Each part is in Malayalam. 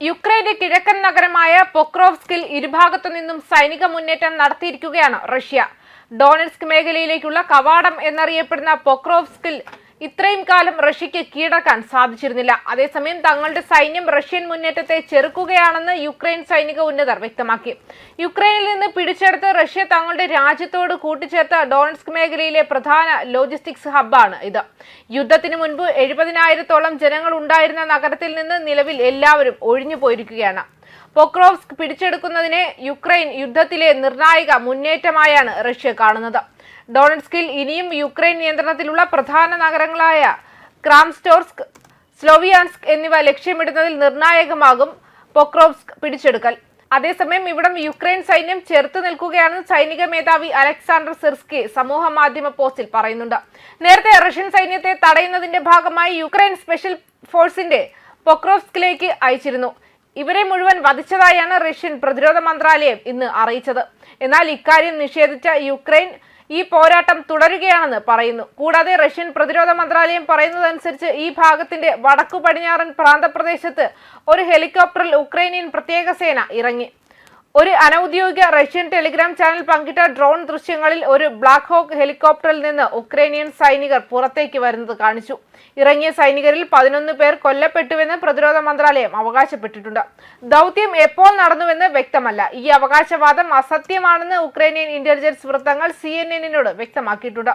യുക്രൈന്റെ കിഴക്കൻ നഗരമായ പൊക്രോവ്സ്കിൽ ഇരുഭാഗത്തു നിന്നും സൈനിക മുന്നേറ്റം നടത്തിയിരിക്കുകയാണ് റഷ്യ. ഡോണറ്റ്സ്ക് മേഖലയിലേക്കുള്ള കവാടം എന്നറിയപ്പെടുന്ന പൊക്രോവ്സ്കിൽ ഇത്രയും കാലം റഷ്യക്ക് കീഴടക്കാൻ സാധിച്ചിരുന്നില്ല. അതേസമയം തങ്ങളുടെ സൈന്യം റഷ്യൻ മുന്നേറ്റത്തെ ചെറുക്കുകയാണെന്ന് യുക്രൈൻ സൈനിക ഉന്നതർ വ്യക്തമാക്കി. യുക്രൈനിൽ നിന്ന് പിടിച്ചെടുത്ത് റഷ്യ തങ്ങളുടെ രാജ്യത്തോട് കൂട്ടിച്ചേർത്ത ഡോൺസ്ക് മേഖലയിലെ പ്രധാന ലോജിസ്റ്റിക്സ് ഹബ്ബാണ് ഇത്. യുദ്ധത്തിന് മുൻപ് എഴുപതിനായിരത്തോളം ജനങ്ങൾ ഉണ്ടായിരുന്ന നഗരത്തിൽ നിന്ന് നിലവിൽ എല്ലാവരും ഒഴിഞ്ഞു പോയിരിക്കുകയാണ് പൊക്രോവ്സ്ക് പിടിച്ചെടുക്കുന്നതിനെ യുക്രൈൻ യുദ്ധത്തിലെ നിർണായക മുന്നേറ്റമായാണ് റഷ്യ കാണുന്നത്. ഡോണറ്റ്സ്കിൽ ഇനിയും യുക്രൈൻ നിയന്ത്രണത്തിലുള്ള പ്രധാന നഗരങ്ങളായ ക്രാംസ്റ്റോർസ്ക് സ്ലോവിയാൻസ്ക് എന്നിവ ലക്ഷ്യമിടുന്നതിൽ നിർണായകമാകും പൊക്രോവ്സ്ക് പിടിച്ചെടുക്കൽ. അതേസമയം ഇവിടം യുക്രൈൻ സൈന്യം ചെറുത്തു നിൽക്കുകയാണെന്ന് സൈനിക മേധാവി അലക്സാണ്ടർ സിർസ്കി സമൂഹ മാധ്യമ പോസ്റ്റിൽ പറയുന്നുണ്ട്. നേരത്തെ റഷ്യൻ സൈന്യത്തെ തടയുന്നതിന്റെ ഭാഗമായി യുക്രൈൻ സ്പെഷ്യൽ ഫോഴ്സിന്റെ പൊക്രോവ്സ്കിലേക്ക് അയച്ചിരുന്നു. ഇവരെ മുഴുവൻ വധിച്ചതായാണ് റഷ്യൻ പ്രതിരോധ മന്ത്രാലയം ഇന്ന് അറിയിച്ചത്. എന്നാൽ ഇക്കാര്യം നിഷേധിച്ച യുക്രൈൻ ഈ പോരാട്ടം തുടരുകയാണെന്ന് പറയുന്നു. കൂടാതെ റഷ്യൻ പ്രതിരോധ മന്ത്രാലയം പറയുന്നതനുസരിച്ച് ഈ ഭാഗത്തിന്റെ വടക്കു പടിഞ്ഞാറൻ പ്രാന്തപ്രദേശത്ത് ഒരു ഹെലികോപ്റ്ററിൽ ഉക്രൈനിയൻ പ്രത്യേക സേന ഇറങ്ങി. ഒരു അനൌദ്യോഗിക റഷ്യൻ ടെലിഗ്രാം ചാനൽ പങ്കിട്ട ഡ്രോൺ ദൃശ്യങ്ങളിൽ ഒരു ബ്ലാക്ക് ഹോക്ക് ഹെലികോപ്റ്ററിൽ നിന്ന് ഉക്രൈനിയൻ സൈനികർ പുറത്തേക്ക് വരുന്നത് കാണിച്ചു. ഇറങ്ങിയ സൈനികരിൽ പതിനൊന്ന് പേർ കൊല്ലപ്പെട്ടുവെന്ന് പ്രതിരോധ മന്ത്രാലയം അവകാശപ്പെട്ടിട്ടുണ്ട്. ദൗത്യം എപ്പോൾ നടന്നുവെന്ന് വ്യക്തമല്ല. ഈ അവകാശവാദം അസത്യമാണെന്ന് ഉക്രൈനിയൻ ഇന്റലിജൻസ് വൃത്തങ്ങൾ സി എൻ എന്നിനോട് വ്യക്തമാക്കിയിട്ടുണ്ട്.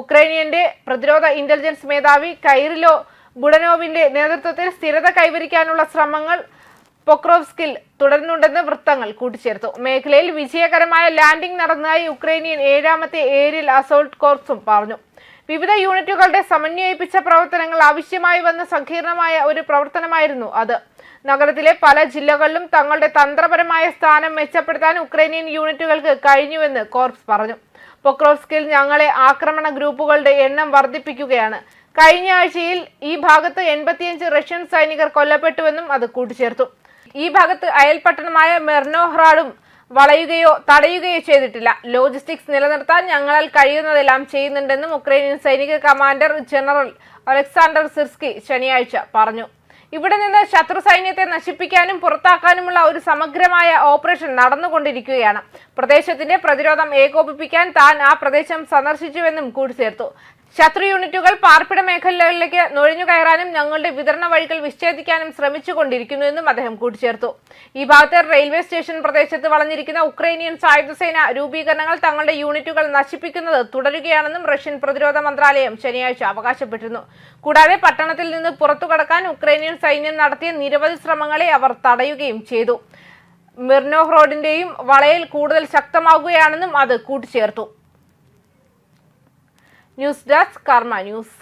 ഉക്രൈനിയന്റെ പ്രതിരോധ ഇന്റലിജൻസ് മേധാവി കൈറിലോ ബുഡനോവിന്റെ നേതൃത്വത്തിൽ സ്ഥിരത കൈവരിക്കാനുള്ള ശ്രമങ്ങൾ പൊക്രോവ്സ്കിൽ തുടരുന്നുണ്ടെന്ന് വൃത്തങ്ങൾ കൂട്ടിച്ചേർത്തു. മേഖലയിൽ വിജയകരമായ ലാൻഡിംഗ് നടന്നതായി യുക്രൈനിയൻ ഏഴാമത്തെ ഏരിയൽ അസോൾട്ട് കോർപ്സും പറഞ്ഞു. വിവിധ യൂണിറ്റുകളുടെ സമന്വയിപ്പിച്ച പ്രവർത്തനങ്ങൾ ആവശ്യമായി വന്ന സങ്കീർണമായ ഒരു പ്രവർത്തനമായിരുന്നു അത്. നഗരത്തിലെ പല ജില്ലകളിലും തങ്ങളുടെ തന്ത്രപരമായ സ്ഥാനം മെച്ചപ്പെടുത്താൻ ഉക്രൈനിയൻ യൂണിറ്റുകൾക്ക് കഴിഞ്ഞുവെന്ന് കോർപ്സ് പറഞ്ഞു. പൊക്രോവ്സ്കിൽ ഞങ്ങളെ ആക്രമണ ഗ്രൂപ്പുകളുടെ എണ്ണം വർദ്ധിപ്പിക്കുകയാണ്. കഴിഞ്ഞ ആഴ്ചയിൽ ഈ ഭാഗത്ത് എൺപത്തിയഞ്ച് റഷ്യൻ സൈനികർ കൊല്ലപ്പെട്ടുവെന്നും അത് കൂട്ടിച്ചേർത്തു. ഈ ഭാഗത്ത് അയൽപട്ടണമായ മെർനോഹ്റാഡും വളയുകയോ തടയുകയോ ചെയ്തിട്ടില്ല. ലോജിസ്റ്റിക്സ് നിലനിർത്താൻ ഞങ്ങളാൽ കഴിയുന്നതെല്ലാം ചെയ്യുന്നുണ്ടെന്നും ഉക്രൈനിയൻ സൈനിക കമാൻഡർ ജനറൽ അലക്സാണ്ടർ സിർസ്കി ശനിയാഴ്ച പറഞ്ഞു. ഇവിടെ നിന്ന് ശത്രു സൈന്യത്തെ നശിപ്പിക്കാനും പുറത്താക്കാനുമുള്ള ഒരു സമഗ്രമായ ഓപ്പറേഷൻ നടന്നുകൊണ്ടിരിക്കുകയാണ്. പ്രദേശത്തിന്റെ പ്രതിരോധം ഏകോപിപ്പിക്കാൻ താൻ ആ പ്രദേശം സന്ദർശിച്ചുവെന്നും കൂട്ടിച്ചേർത്തു ശത്രു യൂണിറ്റുകൾ പാർപ്പിട മേഖലകളിലേക്ക് നുഴഞ്ഞു കയറാനും ഞങ്ങളുടെ വിതരണ വഴികൾ വിച്ഛേദിക്കാനും ശ്രമിച്ചുകൊണ്ടിരിക്കുന്നുവെന്നും അദ്ദേഹം കൂട്ടിച്ചേർത്തു. ഈ ഭാഗത്ത് റെയിൽവേ സ്റ്റേഷൻ പ്രദേശത്ത് വളഞ്ഞിരിക്കുന്ന ഉക്രൈനിയൻ സായുധസേന രൂപീകരണങ്ങൾ തങ്ങളുടെ യൂണിറ്റുകൾ നശിപ്പിക്കുന്നത് തുടരുകയാണെന്നും റഷ്യൻ പ്രതിരോധ മന്ത്രാലയം ശനിയാഴ്ച അവകാശപ്പെട്ടിരുന്നു. കൂടാതെ പട്ടണത്തിൽ നിന്ന് പുറത്തു കടക്കാൻ ഉക്രൈനിയൻ സൈന്യം നടത്തിയ നിരവധി ശ്രമങ്ങളെ അവർ തടയുകയും ചെയ്തു. മിർനോഹ് റോഡിന്റെയും വളയൽ കൂടുതൽ ശക്തമാകുകയാണെന്നും അത് കൂട്ടിച്ചേർത്തു. ന്യൂസ് ഡെസ്ക് കർമ്മ ന്യൂസ്